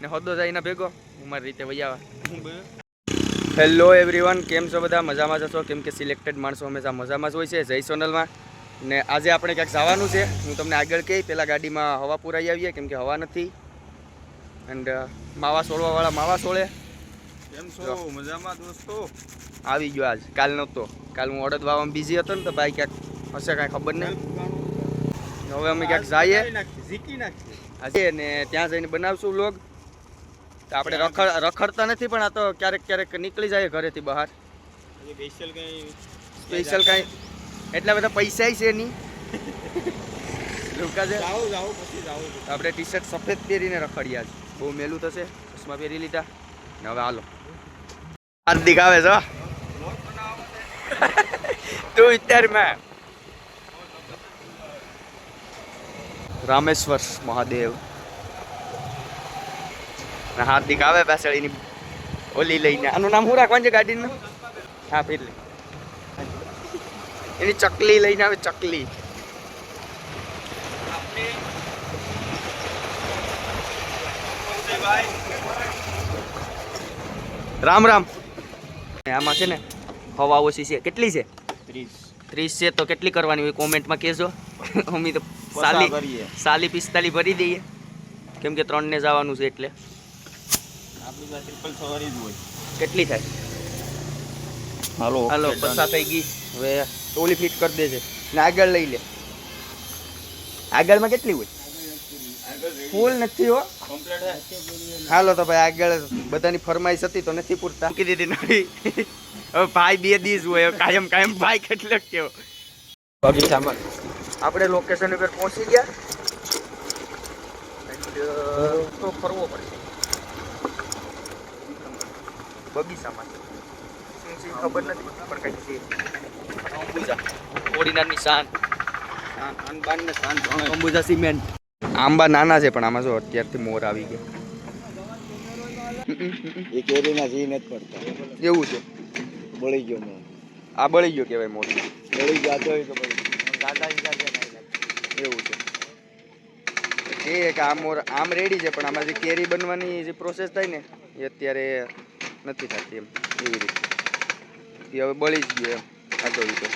ને હોદ્દો જઈને ભેગો? હું મારી રીતે વૈયાવા હેલો એવરીવન કેમ છો બધા? મજામાં જશો કેમ કે સિલેક્ટેડ માણસો હંમેશા મજામાં જ હોય છે. જય સોનલમાં. ને આજે આપણે ક્યાંક જવાનું છે. હું તમને આગળ કહી પહેલાં ગાડીમાં હવા પુરાઈ આવીએ કેમ કે હવા નથી. એન્ડ માવા સોળવાવાળા માવા સોળે. કેમ છો? મજામાં દોસ્તો આવી ગયો આજ. કાલ નહોતો. કાલ હું અડદ વાવામાં બિઝી હતો ને તો ભાઈ ક્યાંક હશે કાંઈ ખબર નહીં. હવે અમે ક્યાંક જઈએ. ઝીકી ને ત્યાં જઈને બનાવશું વ્લોગ તો આપણે રખડ રખડતા નથી પણ આ તો ક્યારેક ક્યારેક નીકળી જાય ઘરેથી બહાર. સ્પેશિયલ કઈ સ્પેશિયલ કાંઈ એટલા બધા પૈસા છે નહીં. આપણે ટી શર્ટ સફેદ પહેરીને રખડ્યા છે બહુ મેલું થશે. ચશ્મા પહેરી લીધા. ને હવે હાલો. હાર્દિક આવે છે તું અત્યારે રામેશ્વર મહાદેવ. હાર્દિક આવે પાછળ ઓલી લઈને. આનું નામ હું રાખવાનું છે ગાડીનું? હા, ફેર એની ચકલી લઈને આવે, ચકલી. રામ રામ. આમાં છે ને હવા ઓછી છે? કેટલી છે? ત્રીસ. ત્રીસ છે તો કેટલી કરવાની હોય કોમેન્ટમાં કહેજો. અમે તો સાલી સાલી પિસ્તાલી ભરી દઈએ. કેમ કે ત્રણને જવાનું છે એટલે. આપણી પાસે ટ્રિપલ સવારી જ હોય. કેટલી થાય? હાલો. હાલો પસાર થઈ ગઈ. હવે ટોલી ફિટ કરી દેજે. ને આગળ લઈ લે. આગળમાં કેટલી હોય? ફૂલ નથી હો. હાલો તો ભાઈ આગળ બધાની ફરમાઈશ હતી તો નથી પૂરતા. મૂકી દીધી નવી હવે ભાઈ બે દિવસ હોય કાયમ કાયમ ભાઈ કેટલો કેવો. બગીચામાં. આપણે લોકેશન ઉપર પહોંચી ગયા. તો ફરવો પડશે. બગીચામાં. શું છે ખબર નથી પણ કઈ છે. અંબુજા. ઓડિનારની શાન. અનબાન નિશાન અંબુજા સિમેન્ટ. આંબા નાના છે પણ આમાં જો અત્યારથી મોર આવી ગયા. એ કેરીના જી નથી પડતા. એવું છે? બળી ગયો મોર. આ બળી ગયો કહેવાય મોર. બળી જાતો હોય તો બળી દાદા એવું છે. એ કે આ મોર આમ રેડી છે પણ આમાં જે કેરી બનવાની જે પ્રોસેસ થાય ને એ અત્યારે નથી થતી એમ. એવી રીતે. એ હવે બળી જ ગયો એમ. આ તો તો.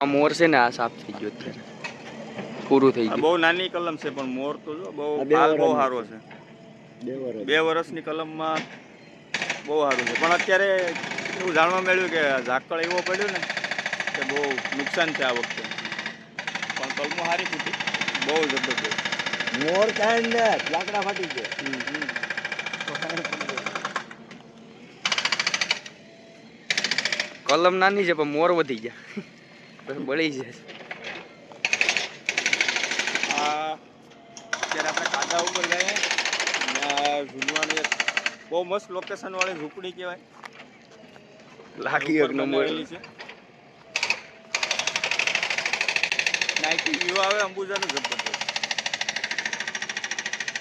આ મોર છે ને આ સાફ થઈ ગયો અત્યારે. પૂરું થઈ ગયું. બહુ નાની કલમ છે પણ મોર તો જો બહુ હાલ બહુ સારો છે. બે વર્ષ બે વર્ષની કલમમાં બહુ સારું છે. પણ અત્યારે એવું જાણવા મળ્યું કે ઝાકળ એવો પડ્યો ને કે બહુ નુકસાન છે આ વખતે. પણ કલમો સારી ફૂટી. બહુ જબરદસ્ત મોર કાંઈ ને લાકડા ફાટી ગયા. કલમ નાની છે પણ મોર વધી ગયા. બળી જાય આ અત્યારે ઉપર એક બહુ મસ્ત લોકેશન વાળી ઝૂંપડી કહેવાય. લાગી એક નંબર છે. નાઇટી વ્યૂ આવે અંબુજાનું જબરદસ્ત.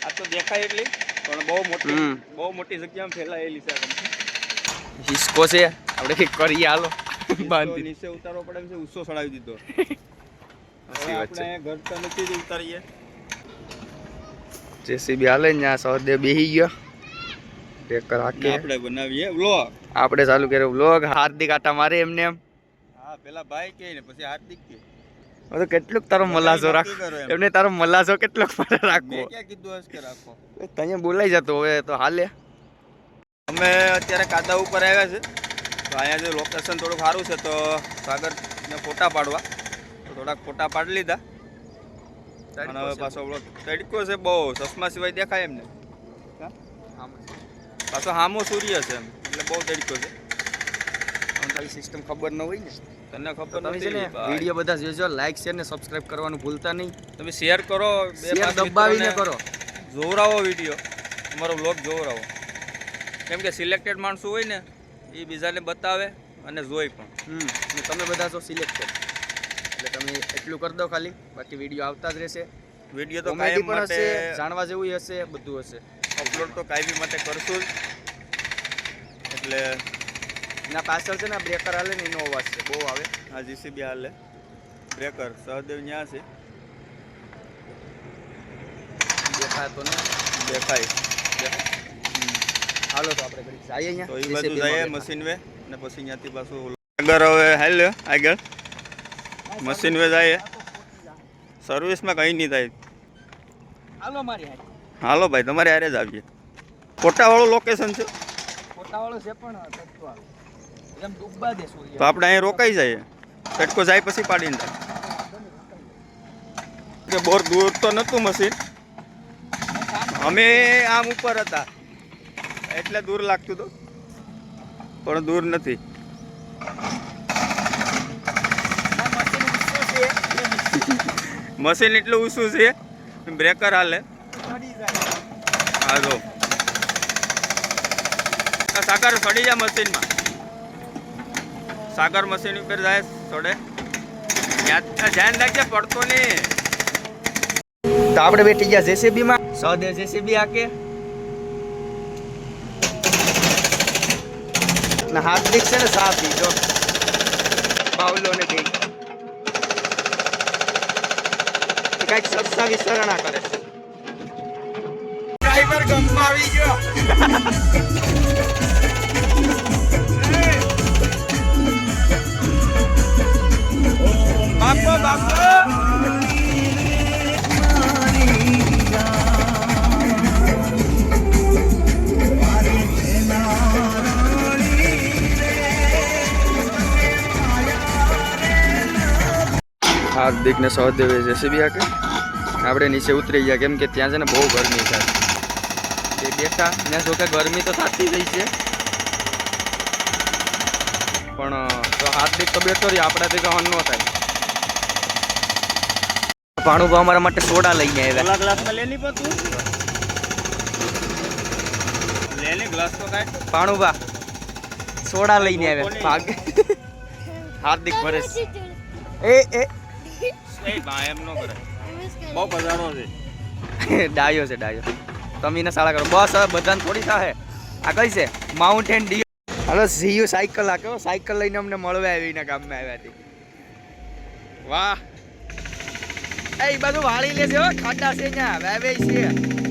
આ તો દેખાય એટલી પણ બહુ મોટી બહુ મોટી જગ્યામાં ફેલાયેલી છે આ કંપની હિસ્કો છે. આપણે કંઈક કરીએ હાલો. બાંધી નીચે ઉતારવો પડે છે ઉસો સડાવી દીધો. આપણે ઘર તો નથી ઉતારીએ. જેસીબી હાલે ને ત્યાં સૌદે બેહી ગયો. ટેકર ને આપણે બનાવીએ વ્લોગ આપણે ચાલુ કર્યો વ્લોગ હાર્દિક આટા મારે એમને એમ. હા પેલા ભાઈ કે ને પછી હાર્દિક કે. તો કેટલુંક તારો મલાસો રાખ. એમને તારો મલાસો કેટલોક મારે રાખવો. કીધું કે રાખો? તને બોલાઈ જતો હવે તો હાલે. અમે અત્યારે કાદા ઉપર આવ્યા છે. તો અહીંયા જે લોકેશન થોડું સારું છે તો સાગરને ફોટા પાડવા. તો થોડાક ફોટા પાડી લીધા. અને હવે પાછો ઓલો તડકો છે બહુ. ચશ્મા સિવાય દેખાય એમને પાછો હામો સૂર્ય છે એમ. એટલે બહુ તડકો છે. સિસ્ટમ ખબર ન હોય ને. તને ખબર છે ને વીડિયો બધા જોજો લાઈક શેર ને સબસ્ક્રાઇબ કરવાનું ભૂલતા નહીં. તમે શેર કરો શેર દબાવીને કરો. જોવરાવો વીડિયો અમારો બ્લોગ જોવરાવો. કેમ કે સિલેક્ટેડ માણસો હોય ને એ બીજાને બતાવે અને જોઈ પણ. તમે બધા છો સિલેક્ટેડ એટલે તમે એટલું કરી દો ખાલી બાકી વીડિયો આવતા જ રહેશે. વીડિયો તો કાયમ પણ હશે જાણવા જેવું હશે બધું હશે. અપલોડ તો કાયમી માટે કરશું જ. એટલે એના પાછળ છે ને બ્રેકર હાલે ને એનો અવાજ છે. બહુ આવે. હા જીસીબી હાલે. બ્રેકર સહદેવ ન્યા છે. દેખાતો ને. દેખાય. હાલો તો આપણે જઈએ અહીંયા તો એ બાજુ જઈએ મશીન વે ને પછી ત્યાંથી પાછું આગળ હવે હાલ આગળ. મશીન વેચાય સર્વિસમાં કંઈ નહીં થાય. હાલો મારી હાલો ભાઈ તમારે હારે જ આવીએ. કોટાવાળું લોકેશન છે? ફોટાવાળો છે પણ એમ ડૂબવા દે તો આપણે અહીંયા રોકાઈ જઈએ. કટકો જાય પછી પાડીને જાય. કે બોર દૂર તો નહોતું મશીન. અમે આમ ઉપર હતા. એટલે દૂર લાગતું હતું. પણ દૂર નથી. મશીન એટલું ઊંચું છે બ્રેકર હાલે. હા જો. સાકર સડી જાય મશીનમાં. સાકર મશીન ઉપર જાય, સડે. ધ્યાન રાખજે, પડતો નહીં. તો આપણે બેઠી ગયા જેસીબી માં સૌદે જેસીબી આકે. હાથ દીક છે ને સાફ દીધો બાવલો ને બે કંઈક સસ્તા વિસરણા કરે. ડ્રાઈવર ગમમાં આવી ગયો. બાપો બાપો. હાર્દિક ને સહદેવે જેસીબી આકે આપણે નીચે ઉતરી ગયા કેમ કે ત્યાં છે ને બહુ ગરમી છે. એ બેઠા ને જો કે ગરમી તો સાચી થઈ છે. પણ તો હાર્દિક તો બેઠો રહ્યો આપણાથી કહેવાનું ન થાય. ભાણુભા અમારા માટે સોડા લઈને આવ્યા. ગ્લાસમાં લેલી પણ તું લેની ગ્લાસ તો કાઢ. ભાણુભા સોડા લઈને આવ્યા. ભાગ. હાર્દિક ભરેશ. એ એ એ બા એમ ન કરે. બહુ પધારો છે. ડાયો છે ડાયો. તમે એને સાડા કરો. બસ હવે બધાને થોડી થાય આ કઈ છે? માઉન્ટેન ડી હલો સીયુ સાયકલ આ કેવો? સાયકલ લઈને અમને મળવા આવી ને ગામમાં આવ્યા હતી વાહ. એ બધું વાળી લેજો હો ખાડા છે ત્યાં. વેવે છે.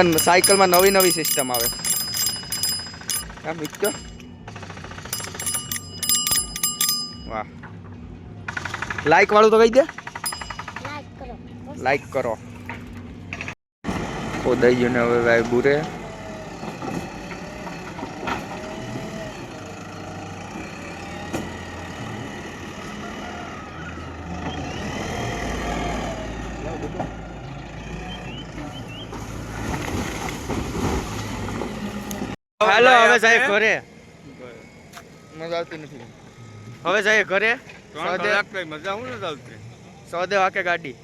હવે સાયકલમાં નવી નવી સિસ્ટમ આવે. મિત્ર વાહ. લાઈક વાળું તો કહી દે. લાઈક કરો. ખોદાઈ ગયું ને હવે ભાઈ બુરે. હાલો હવે સાહેબ ઘરે. મજા આવતી નથી. હવે સાહેબ ઘરે? મજા હું નથી આવતી. સોદે વાકે ગાડી.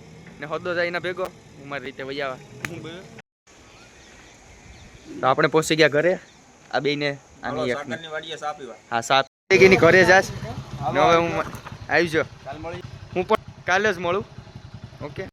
ને હોદ્દો જઈને ભેગો. હું મારી રીતે બે? તો આપણે પહોંચી ગયા ઘરે. આ બેને આની એક હા સાતની ઘરે જાશ? હવે હું આવી જો હું પણ કાલે જ મળું. ઓકે.